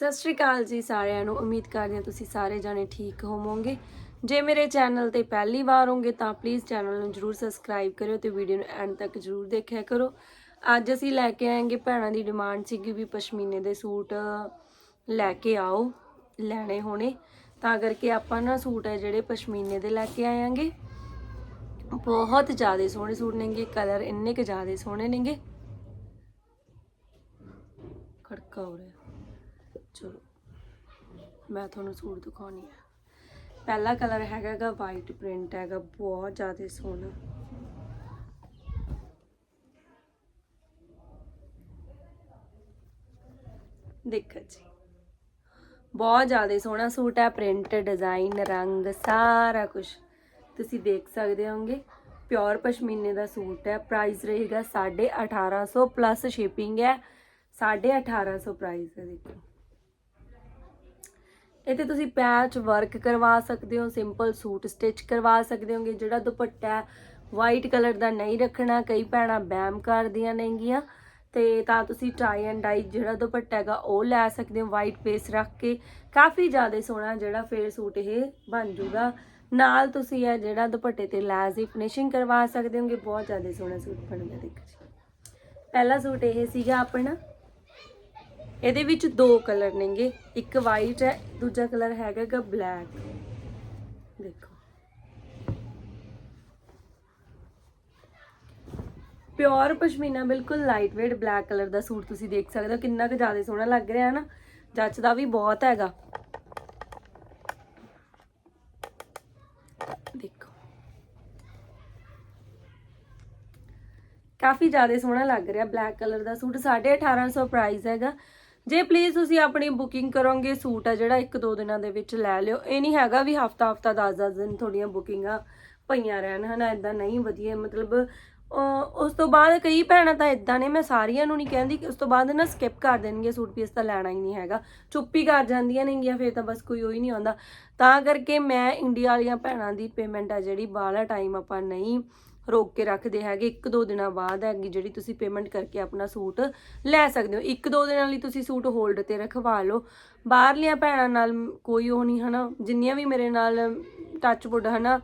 ਸਤਿ ਸ਼੍ਰੀ ਅਕਾਲ ਜੀ ਸਾਰਿਆਂ ਨੂੰ। ਉਮੀਦ ਕਰਦੇ ਹਾਂ ਤੁਸੀਂ ਸਾਰੇ ਜਾਣੇ ਠੀਕ ਹੋਵੋਗੇ। ਜੇ ਮੇਰੇ ਚੈਨਲ ਤੇ ਪਹਿਲੀ ਵਾਰ ਹੋਗੇ ਤਾਂ ਪਲੀਜ਼ ਚੈਨਲ ਨੂੰ ਜਰੂਰ ਸਬਸਕ੍ਰਾਈਬ ਕਰਿਓ ਤੇ ਵੀਡੀਓ ਨੂੰ ਐਂਡ ਤੱਕ ਜਰੂਰ ਦੇਖਿਆ ਕਰੋ। ਅੱਜ ਅਸੀਂ ਲੈ ਕੇ ਆਏਗੇ ਭੈਣਾਂ ਦੀ ਡਿਮਾਂਡ ਸੀਗੀ ਵੀ ਪਸ਼ਮੀਨੇ ਦੇ ਸੂਟ ਲੈ ਕੇ ਆਓ, ਲੈਣੇ ਹੋਣੇ। ਤਾਂ ਕਰਕੇ ਆਪਾਂ ਨਾ ਸੂਟ ਹੈ ਜਿਹੜੇ ਪਸ਼ਮੀਨੇ ਦੇ ਲੈ ਕੇ ਆਵਾਂਗੇ ਬਹੁਤ ਜ਼ਿਆਦਾ ਸੋਹਣੇ ਸੂਟ ਨੇਗੇ ਕਲਰ ਇੰਨੇ ਕੁ ਜ਼ਿਆਦਾ ਸੋਹਣੇ ਨੇਗੇ। ਖੜਕਾ ਹੋ ਰਿਹਾ। ਚਲੋ। ਮੈਂ ਤੁਹਾਨੂੰ ਸੂਟ ਦਿਖਾਉਣੀ ਹੈ ਪਹਿਲਾ ਕਲਰ ਹੈਗਾਗਾ ਵਾਈਟ ਪ੍ਰਿੰਟ ਹੈਗਾ, ਬਹੁਤ ਜ਼ਿਆਦਾ ਸੋਹਣਾ। ਦੇਖੋ ਜੀ। ਬਹੁਤ ਜ਼ਿਆਦਾ ਸੋਹਣਾ ਸੂਟ ਹੈ ਪ੍ਰਿੰਟ ਡਿਜ਼ਾਈਨ ਰੰਗ ਸਾਰਾ ਕੁਝ ਤੁਸੀਂ ਦੇਖ ਸਕਦੇ ਹੋਗੇ ਪਿਓਰ ਪਸ਼ਮੀਨੇ ਦਾ ਸੂਟ ਹੈ। ਪ੍ਰਾਈਸ ਰਹੇਗਾ 1850 ਪਲੱਸ ਸ਼ਿਪਿੰਗ ਹੈ। 1850 ਪ੍ਰਾਈਸ ਹੈ ਦੇਖੋ। ਇਹ ਤੇ ਤੁਸੀਂ ਪੈਚ ਵਰਕ ਕਰਵਾ ਸਕਦੇ ਹੋ ਸਿੰਪਲ ਸੂਟ ਸਟਿਚ ਕਰਵਾ ਸਕਦੇ ਹੋਗੇ, ਜਿਹੜਾ ਦੁਪੱਟਾ ਵਾਈਟ ਕਲਰ ਦਾ ਨਹੀਂ ਰੱਖਣਾ, ਕਈ ਭੈਣਾਂ ਬੈਮ ਕਰਦੀਆਂ ਨੇਗੀਆਂ, ਤੇ ਤਾਂ ਤੁਸੀਂ ਟਾਈ ਐਂਡ ਡਾਈ ਜਿਹੜਾ ਦੁਪੱਟਾ ਹੈਗਾ, ਉਹ ਲੈ ਸਕਦੇ ਹੋ ਵਾਈਟ ਬੇਸ ਰੱਖ ਕੇ, ਕਾਫੀ ਜ਼ਿਆਦਾ ਸੋਹਣਾ ਜਿਹੜਾ ਫੇਰ ਸੂਟ ਇਹ ਬਣ ਜੂਗਾ। ਨਾਲ ਤੁਸੀਂ ਇਹ ਜਿਹੜਾ ਦੁਪੱਟੇ ਤੇ ਲੈਸ ਦੀ ਫਿਨਿਸ਼ਿੰਗ ਕਰਵਾ ਸਕਦੇ ਹੋਗੇ, ਬਹੁਤ ਜ਼ਿਆਦਾ ਸੋਹਣਾ ਸੂਟ ਬਣੂਗਾ, ਦੇਖੋ ਜੀ। ਪਹਿਲਾ ਸੂਟ ਇਹ ਸੀਗਾ ਆਪਣਾ ਇਹਦੇ ਵਿੱਚ ਦੋ ਕਲਰ ਨੇਗੇ। ਇੱਕ ਵਾਈਟ ਹੈ, ਦੂਜਾ ਕਲਰ ਹੈਗਾਗਾ ਬਲੈਕ ਦੇਖੋ। ਪਿਓਰ ਪਸ਼ਮੀਨਾ ਬਿਲਕੁਲ ਲਾਈਟ ਵੇਟ ਬਲੈਕ ਕਲਰ ਦਾ ਸੂਟ ਤੁਸੀਂ ਦੇਖ ਸਕਦੇ ਹੋ। ਕਿੰਨਾ ਕੁ ਜ਼ਿਆਦਾ ਸੋਹਣਾ ਲੱਗ ਰਿਹਾ ਹੈ ਨਾ। ਜੱਚਦਾ ਵੀ ਬਹੁਤ ਹੈਗਾ। ਦੇਖੋ। ਕਾਫੀ ਜ਼ਿਆਦਾ ਸੋਹਣਾ ਲੱਗ ਰਿਹਾ ਬਲੈਕ ਕਲਰ ਦਾ ਸੂਟ। 1850 ਪ੍ਰਾਈਸ ਹੈਗਾ। ਜੇ ਪਲੀਜ਼ ਤੁਸੀਂ ਆਪਣੀ ਬੁਕਿੰਗ ਕਰੋਗੇ, ਸੂਟ ਆ ਜਿਹੜਾ ਇੱਕ ਦੋ ਦਿਨਾਂ ਦੇ ਵਿੱਚ ਲੈ ਲਿਓ। ਇਹ ਨਹੀਂ ਹੈਗਾ ਵੀ ਹਫਤਾ ਹਫਤਾ 10-10 ਦਿਨ ਤੁਹਾਡੀਆਂ ਬੁਕਿੰਗਾਂ ਪਈਆਂ ਰਹਿਣ, ਹਨਾ ਇਦਾਂ ਨਹੀਂ ਵਧੀਆ, ਮਤਲਬ ਉਸ ਤੋਂ ਬਾਅਦ ਕਈ ਭੈਣਾਂ ਤਾਂ ਇਦਾਂ ਨੇ, ਮੈਂ ਸਾਰੀਆਂ ਨੂੰ ਨਹੀਂ ਕਹਿੰਦੀ ਕਿ ਉਸ ਤੋਂ ਬਾਅਦ ਨਾ ਸਕਿਪ ਕਰ ਦੇਣਗੇ ਸੂਟ ਪੀਸ ਤਾਂ ਲੈਣਾ ਹੀ ਨਹੀਂ ਹੈਗਾ। ਚੁੱਪੀ ਕਰ ਜਾਂਦੀਆਂ ਨੇਗੀਆਂ, ਫਿਰ ਤਾਂ ਬਸ ਕੋਈ ਉਹ ਹੀ ਨਹੀਂ ਆਉਂਦਾ। ਤਾਂ ਕਰਕੇ ਮੈਂ ਇੰਡੀਆ ਵਾਲੀਆਂ ਭੈਣਾਂ ਦੀ ਪੇਮੈਂਟ ਆ ਜਿਹੜੀ, ਬਾਹਲਾ ਟਾਈਮ ਆਪਾਂ ਨਹੀਂ ਰੋਕ ਕੇ ਰੱਖਦੇ ਹੈਗੇ, ਇੱਕ ਦੋ ਦਿਨਾਂ ਬਾਅਦ ਹੈਗੀ ਜਿਹੜੀ ਤੁਸੀਂ ਪੇਮੈਂਟ ਕਰਕੇ ਆਪਣਾ ਸੂਟ ਲੈ ਸਕਦੇ ਹੋ। ਇੱਕ ਦੋ ਦਿਨਾਂ ਲਈ ਤੁਸੀਂ ਸੂਟ ਹੋਲਡ ਤੇ ਰਖਵਾ ਲਓ। ਬਾਹਰਲੀਆਂ ਭੈਣਾਂ ਨਾਲ ਕੋਈ ਉਹ ਨਹੀਂ, ਹਨਾ? ਜਿੰਨੀਆਂ ਵੀ ਮੇਰੇ ਨਾਲ ਟੱਚਵੁੱਡ ਹਨਾ?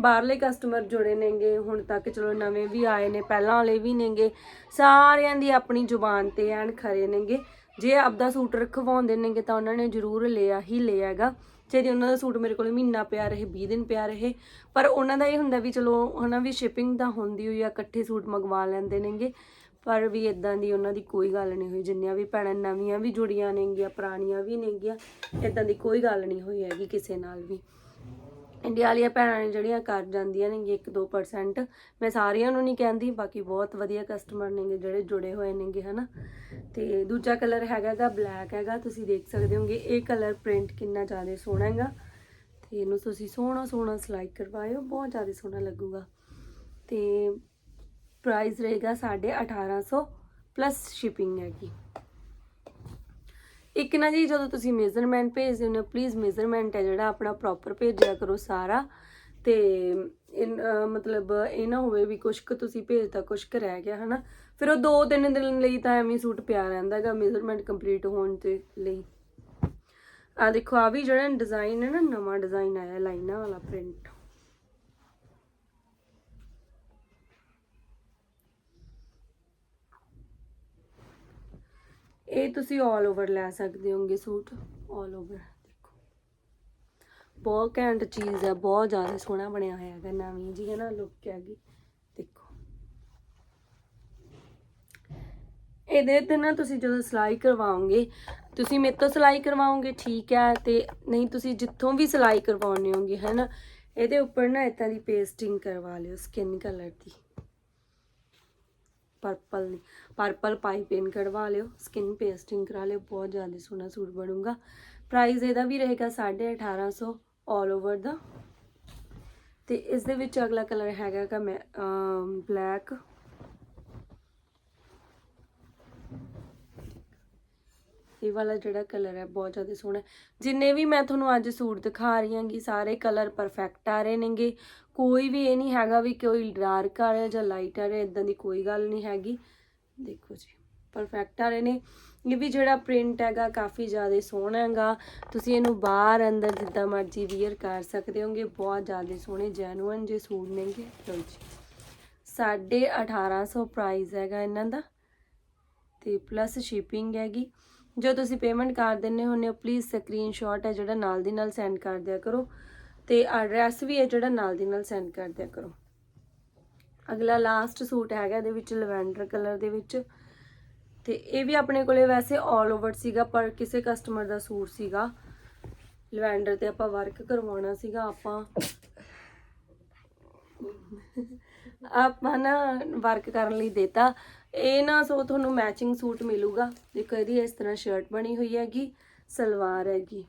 ਬਾਹਰਲੇ ਕਸਟਮਰ ਜੁੜੇ ਨੇਗੇ, ਹੁਣ ਤੱਕ ਚਲੋ ਨਵੇਂ ਵੀ ਆਏ ਨੇ, ਪਹਿਲਾਂ ਵਾਲੇ ਵੀ ਨੇਗੇ। ਸਾਰਿਆਂ ਦੀ ਆਪਣੀ ਜ਼ੁਬਾਨ ਤੇ ਐਨ ਖਰੇ ਨੇਗੇ। ਜੇ ਆਪਦਾ ਸੂਟ ਰਖਵਾਉਂਦੇ ਨੇਗੇ ਤਾਂ ਉਹਨਾਂ ਨੇ ਜ਼ਰੂਰ ਲਿਆ ਹੀ ਲਿਆ ਹੈਗਾ। ਜੇ ਉਹਨਾਂ ਦਾ ਸੂਟ ਮੇਰੇ ਕੋਲ ਮਹੀਨਾ ਪਿਆ ਰਹੇ 20 ਦਿਨ ਪਿਆ ਰਹੇ। ਪਰ ਉਹਨਾਂ ਦਾ ਇਹ ਹੁੰਦਾ ਵੀ ਚਲੋ, ਹਨਾ ਵੀ ਸ਼ਿਪਿੰਗ ਤਾਂ ਹੁੰਦੀ ਹੋਈ ਆ, ਇਕੱਠੇ ਸੂਟ ਮੰਗਵਾ ਲੈਂਦੇ ਨੇਗੇ। ਪਰ ਵੀ ਇਦਾਂ ਦੀ ਉਹਨਾਂ ਦੀ ਕੋਈ ਗੱਲ ਨਹੀਂ ਹੋਈ। ਜਿੰਨੀਆਂ ਵੀ ਭੈਣਾਂ ਨਵੀਆਂ ਵੀ ਜੁੜੀਆਂ ਨੇਗੀਆਂ, ਪੁਰਾਣੀਆਂ ਵੀ ਨੇਗੀਆਂ ਇਦਾਂ ਦੀ ਕੋਈ ਗੱਲ ਨਹੀਂ ਹੋਈ ਹੈਗੀ ਕਿਸੇ ਨਾਲ ਵੀ। ਇੰਡੀਆ ਵਾਲੀਆਂ ਭੈਣਾਂ ਨੇ ਜਿਹੜੀਆਂ ਕਰ ਜਾਂਦੀਆਂ ਨੇਗੇ 1-2% ਮੈਂ ਸਾਰਿਆਂ ਨੂੰ ਨਹੀਂ ਕਹਿੰਦੀ, ਬਾਕੀ ਬਹੁਤ ਵਧੀਆ ਕਸਟਮਰ ਨੇਗੇ, ਜਿਹੜੇ ਜੁੜੇ ਹੋਏ ਨੇਗੇ, ਹਨਾ। ਤੇ ਦੂਜਾ ਕਲਰ ਹੈਗਾਗਾ ਬਲੈਕ ਹੈਗਾ, ਤੁਸੀਂ ਦੇਖ ਸਕਦੇ ਹੋਗੇ, ਇਹ ਕਲਰ ਪ੍ਰਿੰਟ ਕਿੰਨਾ ਜ਼ਿਆਦਾ ਸੋਹਣਾ ਹੈਗਾ। ਤੇ ਇਹਨੂੰ ਤੁਸੀਂ ਸੋਹਣਾ ਸੋਹਣਾ ਸਿਲਾਈ ਕਰਵਾਇਓ, ਬਹੁਤ ਜ਼ਿਆਦਾ ਸੋਹਣਾ ਲੱਗੂਗਾ। ਤੇ ਪ੍ਰਾਈਸ ਰਹੇਗਾ 1850 ਪਲੱਸ ਸ਼ਿਪਿੰਗ ਹੈਗੀ। ਇੱਕ ਨਾ ਜੀ, ਜਦੋਂ ਤੁਸੀਂ ਮੇਜ਼ਰਮੈਂਟ ਭੇਜਦੇ ਹੋ ਪਲੀਜ਼ ਮੇਜ਼ਰਮੈਂਟ ਹੈ ਜਿਹੜਾ ਆਪਣਾ ਪ੍ਰੋਪਰ ਭੇਜਿਆ ਕਰੋ ਸਾਰਾ। ਤੇ, ਇਨ- ਮਤਲਬ ਇਹ ਨਾ ਹੋਵੇ ਵੀ ਕੁਛ ਕੁ ਤੁਸੀਂ ਭੇਜਤਾ, ਕੁਛ ਕੁ ਰਹਿ ਗਿਆ, ਹਨਾ। ਫਿਰ ਉਹ ਦੋ ਤਿੰਨ ਦਿਨ ਲਈ ਤਾਂ ਐਵੇਂ ਸੂਟ ਪਿਆ ਰਹਿੰਦਾ ਹੈਗਾ ਮੇਜ਼ਰਮੈਂਟ ਕੰਪਲੀਟ ਹੋਣ ਤੇ ਲਈ। ਆ ਦੇਖੋ ਆ ਵੀ ਜਿਹੜਾ ਡਿਜ਼ਾਈਨ ਹੈ ਨਾ, ਨਵਾਂ ਡਿਜ਼ਾਈਨ ਆਇਆ, ਲਾਈਨਾਂ ਵਾਲਾ ਪ੍ਰਿੰਟ ਇਹ ਤੁਸੀਂ 올 ਓਵਰ ਲੈ ਸਕਦੇ ਹੋਗੇ ਸੂਟ 올 ਓਵਰ ਦੇਖੋ। ਬਹੁਤ ਘੈਂਟ ਚੀਜ਼ ਹੈ ਬਹੁਤ ਜ਼ਿਆਦਾ ਸੋਹਣਾ ਬਣਿਆ ਹੋਇਆ ਹੈਗਾ, ਨਵੀਂ ਜੀ ਹੈ ਨਾ ਲੁੱਕ ਹੈਗੀ, ਦੇਖੋ। ਇਹਦੇ ਤੇ ਨਾ ਤੁਸੀਂ ਜਦੋਂ ਸਿਲਾਈ ਕਰਵਾਓਗੇ, ਤੁਸੀਂ ਮੇਰੇ ਤੋਂ ਸਿਲਾਈ ਕਰਵਾਓਗੇ, ਠੀਕ ਹੈ, ਤੇ ਨਹੀਂ ਤੁਸੀਂ ਜਿੱਥੋਂ ਵੀ ਸਿਲਾਈ ਕਰਵਾਉਣੇ ਹੋਗੇ ਹੈ ਨਾ, ਇਹਦੇ ਉੱਪਰ ਨਾ ਇਦਾਂ ਦੀ ਪੇਸਟਿੰਗ ਕਰਵਾ ਲਿਓ ਸਕਿਨ ਕਲਰ ਦੀ। ਪਰਪਲ ਨੇ। ਪਰਪਲ ਪਾਈਪਿੰਗ ਕਢਵਾ ਲਿਓ ਸਕਿਨ ਪੇਸਟਿੰਗ ਕਰਾ ਲਿਓ, ਬਹੁਤ ਜ਼ਿਆਦਾ ਸੋਹਣਾ ਸੂਟ ਬਣੂਗਾ। ਪ੍ਰਾਈਸ ਇਹਦਾ ਵੀ ਰਹੇਗਾ 1850 ਆਲ ਓਵਰ ਦਾ। ਤੇ ਇਸ ਦੇ ਵਿੱਚ ਅਗਲਾ ਕਲਰ ਹੈਗਾ ਕਿ ਮੈਂ ਬਲੈਕ ਇਹ ਵਾਲਾ ਜਿਹੜਾ ਕਲਰ ਹੈ ਬਹੁਤ ਜ਼ਿਆਦਾ ਸੋਹਣਾ ਜਿੰਨੇ ਵੀ ਮੈਂ ਤੁਹਾਨੂੰ ਅੱਜ ਸੂਟ ਦਿਖਾ ਰਹੀ ਹਾਂਗੀ, ਸਾਰੇ ਕਲਰ ਪਰਫੈਕਟ ਆ ਰਹੇ ਨੇਗੇ। ਕੋਈ ਵੀ ਇਹ ਨਹੀਂ ਹੈਗਾ ਵੀ ਕੋਈ ਡਾਰਕ ਆ ਰਿਹਾ ਜਾਂ ਲਾਈਟ ਆ ਰਿਹਾ ਇਦਾਂ ਦੀ ਕੋਈ ਗੱਲ ਨਹੀਂ ਹੈਗੀ। ਦੇਖੋ ਜੀ ਪਰਫੈਕਟ ਆ ਰਹੇ ਨੇ। ਇਹ ਵੀ ਜਿਹੜਾ ਪ੍ਰਿੰਟ ਹੈਗਾ ਕਾਫੀ ਜ਼ਿਆਦਾ ਸੋਹਣਾ ਹੈਗਾ। ਤੁਸੀਂ ਇਹਨੂੰ ਬਾਹਰ ਅੰਦਰ ਜਿੱਦਾਂ ਮਰਜ਼ੀ ਵੀਅਰ ਕਰ ਸਕਦੇ ਹੋਗੇ, ਬਹੁਤ ਜ਼ਿਆਦਾ ਸੋਹਣੇ ਜੈਨੂਅਨ ਜੇ ਸੂਟ ਨੇਗੇ। ਲਓ ਜੀ, ਸਾਢੇ 1800 ਪ੍ਰਾਈਸ ਹੈਗਾ ਇਹਨਾਂ ਦਾ। ਤੇ ਪਲੱਸ ਸ਼ਿਪਿੰਗ ਹੈਗੀ। ਜੋ ਤੁਸੀਂ ਪੇਮੈਂਟ ਕਰ ਦਿੰਨੇ ਹੁੰਦੇ ਹੋ ਪਲੀਜ਼ ਸਕਰੀਨਸ਼ਾਟ ਹੈ ਜਿਹੜਾ ਨਾਲ ਦੀ ਨਾਲ ਸੈਂਡ ਕਰ ਦਿਆ ਕਰੋ ਤੇ ਐਡਰੈਸ ਵੀ ਹੈ ਜਿਹੜਾ ਨਾਲ ਦੀ ਨਾਲ ਸੈਂਡ ਕਰ ਦਿਆ ਕਰੋ। ਅਗਲਾ ਲਾਸਟ ਸੂਟ ਹੈਗਾ ਇਹਦੇ ਵਿੱਚ ਲਵੈਂਡਰ ਕਲਰ ਦੇ ਵਿੱਚ ਤੇ ਇਹ ਵੀ ਆਪਣੇ ਕੋਲੇ ਵੈਸੇ 올 ਓਵਰ ਸੀਗਾ, ਪਰ ਕਿਸੇ ਕਸਟਮਰ ਦਾ ਸੂਟ ਸੀਗਾ। ਲਵੈਂਡਰ ਤੇ ਆਪਾਂ ਵਰਕ ਕਰਵਾਉਣਾ ਸੀਗਾ, ਆਪਾਂ ਆਪਾਂ ਨਾ ਵਰਕ ਕਰਨ ਲਈ ਦੇਤਾ। ਇਹ ਨਾ ਸੋ ਤੁਹਾਨੂੰ ਮੈਚਿੰਗ ਸੂਟ ਮਿਲੂਗਾ। ਦੇਖੋ, ਇਹਦੀ ਇਸ ਤਰ੍ਹਾਂ ਸ਼ਰਟ ਬਣੀ ਹੋਈ ਹੈਗੀ, ਸਲਵਾਰ ਹੈਗੀ।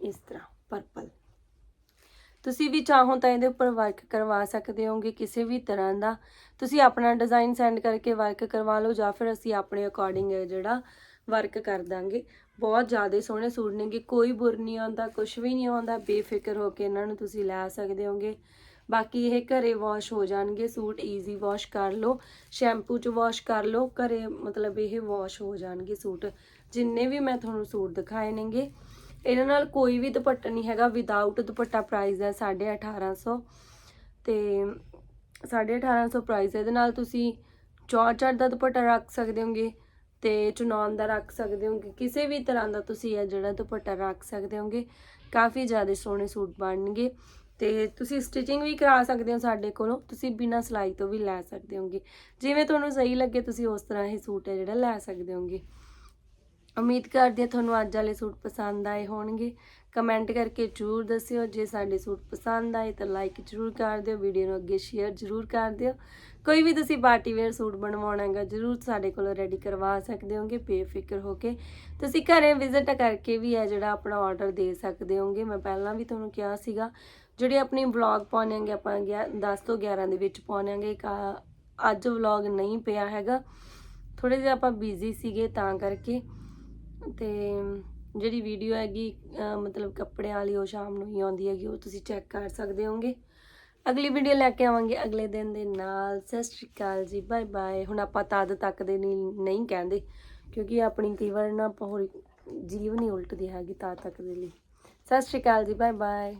ਇਸ ਤਰ੍ਹਾਂ ਪਰਪਲ ਤੁਸੀਂ ਵੀ ਚਾਹੋ ਤਾਂ ਇਹਦੇ ਉੱਪਰ ਵਰਕ ਕਰਵਾ ਸਕਦੇ ਹੋਗੇ ਕਿਸੇ ਵੀ ਤਰ੍ਹਾਂ ਦਾ। ਤੁਸੀਂ ਆਪਣਾ ਡਿਜ਼ਾਈਨ ਸੈਂਡ ਕਰਕੇ ਵਰਕ ਕਰਵਾ ਲਓ ਜਾਂ ਫਿਰ ਅਸੀਂ ਆਪਣੇ ਅਕੋਰਡਿੰਗ ਜਿਹੜਾ ਵਰਕ ਕਰ ਦਾਂਗੇ। ਬਹੁਤ ਜ਼ਿਆਦਾ ਸੋਹਣੇ ਸੂਟ ਨੇਗੇ, ਕੋਈ ਬੁਰ ਨਹੀਂ ਆਉਂਦਾ ਕੁਝ ਵੀ ਨਹੀਂ ਆਉਂਦਾ, ਬੇਫਿਕਰ ਹੋ ਕੇ ਇਹਨਾਂ ਨੂੰ ਤੁਸੀਂ ਲੈ ਸਕਦੇ ਹੋਗੇ। ਬਾਕੀ ਇਹ ਘਰੇ ਵਾਸ਼ ਹੋ ਜਾਣਗੇ, ਸੂਟ ਈਜ਼ੀ ਵਾਸ਼ ਕਰ ਲਓ ਸ਼ੈਂਪੂ ਚ ਵਾਸ਼ ਕਰ ਲਓ, ਘਰੇ ਮਤਲਬ ਇਹ ਵਾਸ਼ ਹੋ ਜਾਣਗੇ ਸੂਟ। ਜਿੰਨੇ ਵੀ ਮੈਂ ਤੁਹਾਨੂੰ ਸੂਟ ਦਿਖਾਏ ਨੇਗੇ ਇਹਨਾਂ ਨਾਲ ਕੋਈ ਵੀ ਦੁਪੱਟਾ ਨਹੀਂ ਹੈਗਾ ਵਿਦਆਊਟ ਦੁਪੱਟਾ ਪ੍ਰਾਈਸ ਹੈ 1850 ਤੇ 1850 ਪ੍ਰਾਈਸ ਹੈ, ਇਹਦੇ ਨਾਲ ਤੁਸੀਂ ਚੌਚਰ ਦਾ ਦੁਪੱਟਾ ਰੱਖ ਸਕਦੇ ਹੋਗੇ ਤੇ ਚੁਨੌਨ ਦਾ ਰੱਖ ਸਕਦੇ ਹੋਗੇ, ਕਿਸੇ ਵੀ ਤਰ੍ਹਾਂ ਦਾ ਤੁਸੀਂ ਇਹ ਜਿਹੜਾ ਦੁਪੱਟਾ ਰੱਖ ਸਕਦੇ ਹੋਗੇ, ਕਾਫੀ ਜ਼ਿਆਦਾ ਸੋਹਣੇ ਸੂਟ ਬਣਨਗੇ। ਤੇ ਤੁਸੀਂ ਸਟਿਚਿੰਗ ਵੀ ਕਰਾ ਸਕਦੇ ਹੋ ਸਾਡੇ ਕੋਲੋਂ, ਤੁਸੀਂ ਬਿਨਾਂ ਸਿਲਾਈ ਤੋਂ ਵੀ ਲੈ ਸਕਦੇ ਹੋਗੇ। ਜਿਵੇਂ ਤੁਹਾਨੂੰ ਸਹੀ ਲੱਗੇ, ਤੁਸੀਂ ਉਸ ਤਰ੍ਹਾਂ ਇਹ ਸੂਟ ਹੈ ਜਿਹੜਾ ਲੈ ਸਕਦੇ ਹੋਗੇ। ਉਮੀਦ ਕਰਦੇ ਹਾਂ ਤੁਹਾਨੂੰ ਅੱਜ ਵਾਲੇ ਸੂਟ ਪਸੰਦ ਆਏ ਹੋਣਗੇ। ਕਮੈਂਟ ਕਰਕੇ ਜਰੂਰ ਦੱਸਿਓ। ਜੇ ਸਾਡੇ ਸੂਟ ਪਸੰਦ ਆਏ ਤਾਂ ਲਾਈਕ ਜਰੂਰ ਕਰ ਦਿਓ। ਵੀਡੀਓ ਨੂੰ ਅੱਗੇ ਸ਼ੇਅਰ ਜਰੂਰ ਕਰ ਦਿਓ। ਕੋਈ ਵੀ ਤੁਸੀਂ ਪਾਰਟੀ ਵੇਅਰ ਸੂਟ ਬਣਵਾਉਣਾ ਹੈਗਾ, ਜਰੂਰ ਸਾਡੇ ਕੋਲੋਂ ਰੈਡੀ ਕਰਵਾ ਸਕਦੇ ਹੋਗੇ, ਬੇਫਿਕਰ ਹੋ ਕੇ। ਤੁਸੀਂ ਘਰੇ ਵਿਜ਼ਿਟ ਕਰਕੇ ਵੀ ਹੈ ਜਿਹੜਾ ਆਪਣਾ ਆਰਡਰ ਦੇ ਸਕਦੇ ਹੋਗੇ। ਮੈਂ ਪਹਿਲਾਂ ਵੀ ਤੁਹਾਨੂੰ ਕਿਹਾ ਸੀਗਾ ਜਿਹੜੇ ਆਪਣੀ ਵਲੌਗ ਪਾਉਣਾਂਗੇ, ਆਪਾਂ 10 ਤੋਂ 11 ਦੇ ਵਿੱਚ ਪਾਉਣਾਂਗੇ ਅੱਜ ਵਲੌਗ ਨਹੀਂ ਪਿਆ ਹੈਗਾ। ਥੋੜੇ ਜਿਹਾ ਆਪਾਂ ਬਿਜ਼ੀ ਸੀਗੇ ਤਾਂ ਕਰਕੇ। ਤੇ ਜਿਹੜੀ ਵੀਡੀਓ ਹੈਗੀ ਮਤਲਬ ਕੱਪੜਿਆਂ ਵਾਲੀ, ਉਹ ਸ਼ਾਮ ਨੂੰ ਹੀ ਆਉਂਦੀ ਹੈਗੀ, ਉਹ ਤੁਸੀਂ ਚੈੱਕ ਕਰ ਸਕਦੇ ਹੋਗੇ ਅਗਲੀ ਵੀਡੀਓ ਲੈ ਕੇ ਆਵਾਂਗੇ ਅਗਲੇ ਦਿਨ ਦੇ ਨਾਲ। ਸਤਿ ਸ਼੍ਰੀ ਅਕਾਲ ਜੀ ਬਾਏ ਬਾਏ ਹੁਣ ਆਪਾਂ ਤਦ ਤੱਕ ਦੇ ਨਹੀਂ ਨਹੀਂ ਕਹਿੰਦੇ, ਕਿਉਂਕਿ ਆਪਣੀ ਕਈ ਵਾਰ ਨਾ ਆਪਾਂ ਹੋਰ ਜੀਵ ਨਹੀਂ ਉਲਟਦੀ ਹੈਗੀ ਤਦ ਤੱਕ ਦੇ ਲਈ। ਸਤਿ ਸ਼੍ਰੀ ਅਕਾਲ ਜੀ ਬਾਏ ਬਾਏ